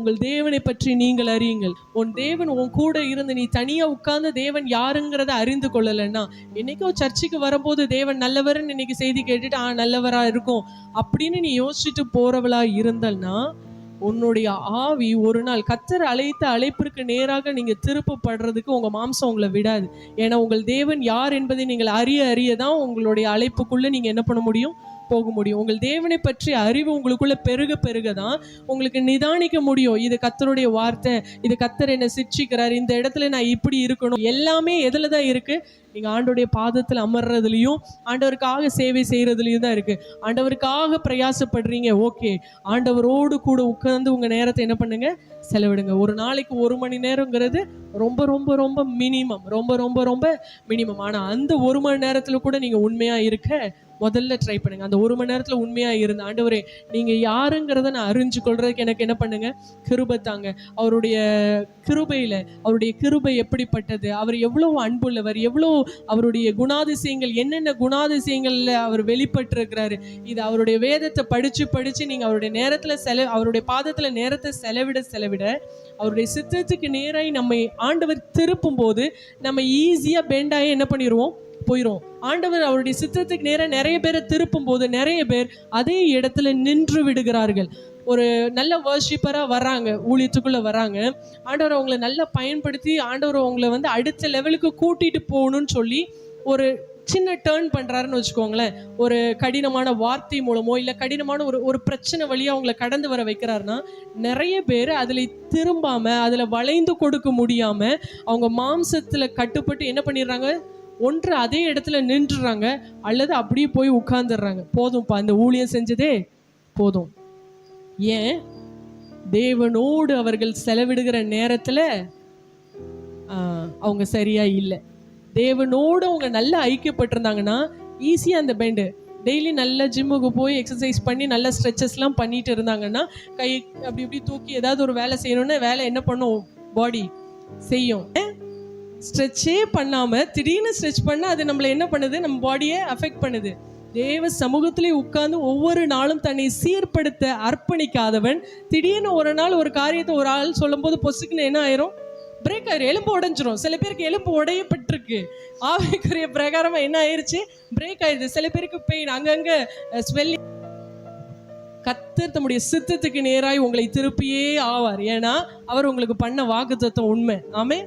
உங்கள் தேவனை பற்றி நீங்கள் அறியுங்கள். உன் தேவன் உன் கூட இருந்து நீ தனியா உட்கார்ந்து தேவன் யாருங்கிறத அறிந்து கொள்ளலைன்னா என்னைக்கோ சர்ச்சுக்கு வரும்போது தேவன் நல்லவர்னு இன்னைக்கு செய்தி கேட்டுட்டு ஆ நல்லவரா இருக்கும். அப்படின்னு நீ யோசிச்சுட்டு போறவளா இருந்தல்னா உன்னுடைய ஆவி ஒரு நாள் கத்தர் அழைத்த அழைப்பிற்கு நேராக நீங்க திருப்பப்படுறதுக்கு உங்க மாம்சம் உங்களை விடாது. ஏன்னா உங்கள் தேவன் யார் என்பதை நீங்கள் அறிய அறிய தான் உங்களுடைய அழைப்புக்குள்ள நீங்க என்ன பண்ண முடியும்? போக முடியும் உங்கள் தேவனை பற்றிய அறிவு உங்களுக்குள்ள பெருக பெருக தான் உங்களுக்கு நிதானிக்க முடியும். இது கத்தருடைய வார்த்தை. இது கத்தர் என்னை சிக்ஷிக்கிறார் இந்த இடத்துல நான் இப்படி இருக்கணும். எல்லாமே எதில் தான் இருக்குது நீங்கள் ஆண்டோடைய பாதத்தில் அமர்றதுலையும் ஆண்டவருக்காக சேவை செய்கிறதுலையும் தான் இருக்குது ஆண்டவருக்காக பிரயாசப்படுறீங்க. ஓகே. ஆண்டவரோடு கூட உட்கார்ந்து உங்கள் நேரத்தை என்ன பண்ணுங்கள் செலவிடுங்க. ஒரு நாளைக்கு ஒரு மணி நேரங்கிறது ரொம்ப ரொம்ப ரொம்ப மினிமம் ரொம்ப ரொம்ப ரொம்ப மினிமம் ஆனால் அந்த ஒரு மணி நேரத்தில் கூட நீங்கள் உண்மையாக இருக்க முதல்ல ட்ரை பண்ணுங்க. அந்த ஒரு மணி நேரத்தில் உண்மையாக இருந்த ஆண்டவரே நீங்கள் யாருங்கிறத நான் அறிஞ்சு கொள்றதுக்கு எனக்கு என்ன பண்ணுங்க? கிருபை தாங்க. அவருடைய கிருபையில் அவருடைய கிருபை எப்படிப்பட்டது? அவர் எவ்வளோ அன்புள்ளவர்? எவ்வளோ அவருடைய குணாதிசயங்கள் என்னென்ன குணாதிசயங்களில் அவர் வெளிப்பட்டிருக்கிறாரு? இது அவருடைய வேதத்தை படித்து படித்து நீங்கள் அவருடைய நேரத்தில் செல அவருடைய பாதத்தில் நேரத்தை செலவிட செலவிட அவருடைய சித்தத்துக்கு நேராக நம்மை ஆண்டவர் திருப்பும் போது நம்ம ஈஸியாக பெண்டாகி என்ன பண்ணிடுவோம் போயிரும். ஆண்டவர் அவருடைய சித்தத்துக்கு நேராக நிறைய பேரை திருப்பும் போது நிறைய பேர் அதே இடத்துல நின்று விடுகிறார்கள். ஒரு நல்ல வர்ஷிப்பராக வராங்க ஊழியத்துக்குள்ளே வராங்க ஆண்டவர் அவங்கள நல்லா பயன்படுத்தி ஆண்டவர் அவங்கள வந்து அடுத்த லெவலுக்கு கூட்டிகிட்டு போகணும்னு சொல்லி ஒரு சின்ன டேர்ன் பண்ணுறாருன்னு வச்சுக்கோங்களேன். ஒரு கடினமான வார்த்தை மூலமோ இல்லை கடினமான ஒரு ஒரு பிரச்சனை வழியாக அவங்கள கடந்து வர வைக்கிறாருன்னா நிறைய பேர் அதில் திரும்பாமல் அதில் வளைந்து கொடுக்க முடியாமல் அவங்க மாம்சத்தில் கட்டுப்பட்டு என்ன பண்ணிடுறாங்க? ஒன்று அதே இடத்துல நின்றுறாங்க அல்லது அப்படியே போய் உட்கார்ந்துடுறாங்க. போதும்ப்பா இந்த ஊழியம் செஞ்சதே போதும். ஏன்? தேவனோடு அவர்கள் செலவிடுகிற நேரத்தில் அவங்க சரியா இல்லை. தேவனோடு அவங்க நல்லா ஐக்கியப்பட்டிருந்தாங்கன்னா ஈஸியாக அந்த பெண்டு டெய்லி நல்ல ஜிம்முக்கு போய் எக்ஸசைஸ் பண்ணி நல்ல ஸ்ட்ரெச்சஸ்லாம் பண்ணிட்டு இருந்தாங்கன்னா கை அப்படி இப்படி தூக்கி ஏதாவது ஒரு வேலை செய்யணும்னா வேலை என்ன பண்ணும்? பாடி செய்யும். ஸ்ட்ரெச்சே பண்ணாம திடீர்னு ஸ்ட்ரெச் பண்ணா அது நம்மளை என்ன பண்ணுது? நம்ம பாடியை அஃபெக்ட் பண்ணுது. தேவ சமூகத்திலே உட்கார்ந்து ஒவ்வொரு நாளும் தன்னை சீர்படுத்த அர்ப்பணிக்காதவன். திடீர்னு ஒரு நாள் ஒரு காரியத்தை ஒரு ஆள் சொல்லும்போது பொசுக்குன்னு என்ன ஆயிரும்? பிரேக் ஆயிரும். எலும்பு உடஞ்சிரும். சில பேருக்கு எலும்பு உடையப்பட்டிருக்கு ஆவிக்குரிய பிரகாரமா என்ன ஆயிருச்சு? பிரேக் ஆயிருது. சில பேருக்கு பெயின் அங்கங்க ஸ்வெல்லிங் கத்தர் தம்முடைய சித்தத்துக்கு நேராய் உங்களை திருப்பியே ஆவார். ஏன்னா அவர் உங்களுக்கு பண்ண வாக்குத்தத்தம் உண்மை. ஆமே